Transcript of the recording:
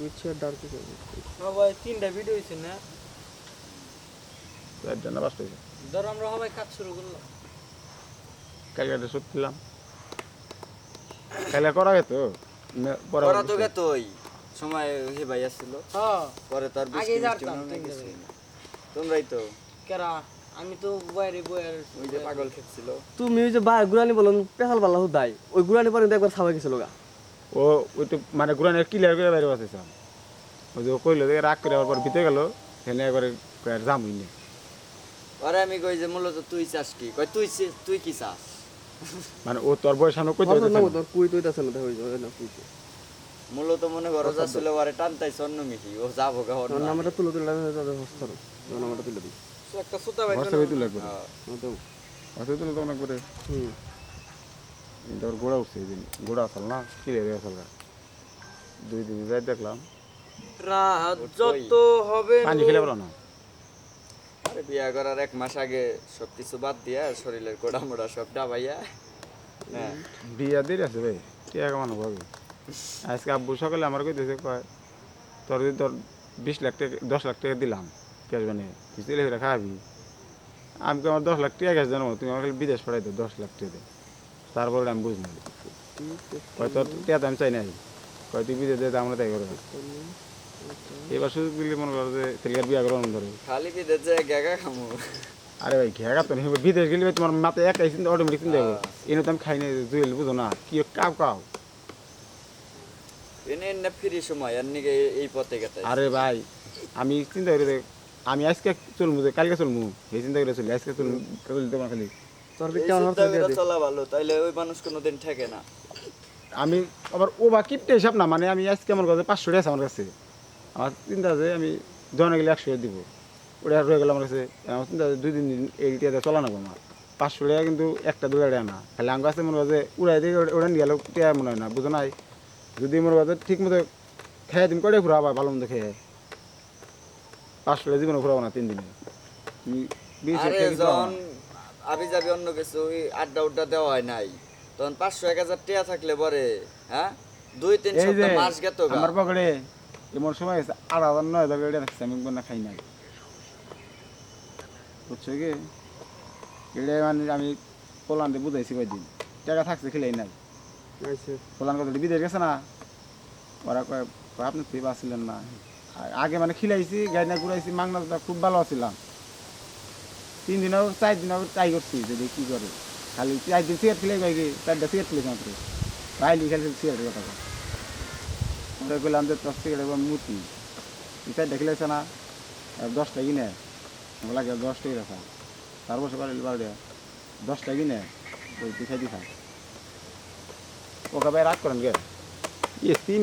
মিচ্ছে dark সবাই তিনটা video হয়েছে না। চারটা না পাঁচটা হয়েছে ধর আমরা সবাই কাজ শুরু করলাম। কালকে করা গেতো? করা তো সময় হে ভাই আসছিল। হ্যাঁ। পরে তার আগে জানতাম। তোমরাই তো। কেরা? আমি তো বয়ারে বয়ার। ওই যে পাগল খেপছিল। তুমি ওই যে বা গুরানি বলুন পেশাল পাল্লা হুদাই ওই গুরানি পরে একবার ছাওয়া গেছিল গা। ও ওই তো মানে গুরানের ক্লিয়ার করে বাইরে বাঁচাইছিলাম ওই যে ও কইলো যে রাগ করে আবার পর ভিতরে গেল সেখানে একবারে আর যামই না। পরে আমি কই যে মূলত তুই চাস কি? কই তুই তুই কি চাস? মানে ও তোর বয়স কইতে বছর না। তোর কুই তৈতাছে না দেখো ওই না কুই মূলত মনে করো যাচ্ছিল ওরে টানতাইছ অন্য মিহি ও যাব গা তোর নামটা তুলে তুলে তাদের হস্তর তোর নামটা তুলে দিই। একটা সুতা ভাই বস্তা হইতে লাগবে তো বস্তা তুলে তখন একবারে হুম। তারপর গোড়া উঠছে এই দিন। গোড়া আসল না? ক্লিয়ার হয়ে আসল দুই দিন যাই দেখলাম। রাত যত হবে পানি খেলে বলো না? আরে বিয়া করার এক মাস আগে সব কিছু বাদ দিয়া শরীরের কোড়া মোড়া সব ডাবাইয়া। হ্যাঁ। বিয়া দেরি আছে ভাই টিয়া কামানো ভাবে আজকে আব্বু সকালে আমার কইতেছে কয় তোর যদি তোর বিশ লাখ টাকা দশ লাখ টাকা দিলাম ক্যাশ বানিয়ে তুই দিলে সেটা খাবি? আমি কই, আমার দশ লাখ টাকা ক্যাশ জানো তুমি খালি বিদেশ পড়াই দো দশ লাখ টাকা তারপরে আমি বুঝি না কয় তোর টিয়া তো আমি চাই নাই। কয় তুই বিদেশ দে আমরা তাই করব। এবার সুযোগ দিলে মনে করো যে ছেলেকার বিয়া করো ধরে খালি যে গেগা খামু। আরে ভাই ঘেরা তো নেই। বিদেশ গেলে তোমার মাথায় একাই চিন্তা অটোমেটিক চিন্তা হবে। এনে তো আমি খাই নাই জুয়েল বুঝো না। কি কাউ কাউ। এনে এনে ফ্রি সময় আর নিকে এই পথে গেতে। আরে ভাই আমি চিন্তা করি আমি আজকে চলবো যে কালকে চলবো এই চিন্তা করে চলি আজকে চলবো চলি তোমার খালি। তোর এই কেমন চিন্তা হচ্ছে করে চলা ভালো তাইলে ওই মানুষ কোনোদিন ঠেকে না। আমি আবার ও বা কিপটে হিসাব না মানে আমি আজকে আমার কাছে পাঁচশো টাকা আছে আমার কাছে। আমার চিন্তা আছে আমি জনে গেলে একশো টাকা দিব। ওটা রয়ে গেল আমার কাছে আমার চিন্তা আছে দুই তিন দিন এই টিয়াতে চলা না আমার। পাঁচশো টাকা কিন্তু একটা দুটা টাকা না। খালি আঙ্গ আছে মনে যে উড়াই দিয়ে ওটা নিয়ে গেলেও টিয়া মনে হয় না বুঝো নাই? যদি মনে যে ঠিক মতো খেয়ে দিন কটাই ঘুরাবা? ভালো মতো খেয়ে। পাঁচশো টাকা জীবনে ঘুরাবো না তিন দিনে। আবি যাবি অন্য কিছু ওই আড্ডা উড্ডা দেওয়া হয় নাই। তখন পাঁচশো এক হাজার টিয়া থাকলে পরে হ্যাঁ? দুই তিন সপ্তাহ মাস গেত আমার পকেটে এমন সময় আট হাজার নয় হাজার এটা থাকছে আমি কোনো খাই নাই। বুঝছ কি? এটা মানে আমি বুঝাইছি কয়দিন। টাকা থাকছে খেলেই নাই। আচ্ছা। পোলান কত বিদেশ গেছে না? ওরা কয় আপনি তুই বাঁচছিলেন না। আগে মানে খিলাইছি গাড়ি না ঘুরাইছি মাংনাটা খুব ভালো ছিলাম। তিন দিনও চার দিনও ট্রাই করছি যদি, কি করে খালি চার দিন সিগারেট খেলে কয় কি চারটা সিগারেট খেলেছি মাত্র বাইলি খালি সিগারেটের কথা কয়। ওরা কইলাম যে তোর সিগারেট একবার মুতি তুই চারটা খেলেছে না আর দশটা কিনে। আমার লাগে দশটাই রাখা চার বছর পারিল বারো দশটা কিনে ওই তুই খাইতে থাক ওকে ভাই রাগ করেন গে ইয়ে তিন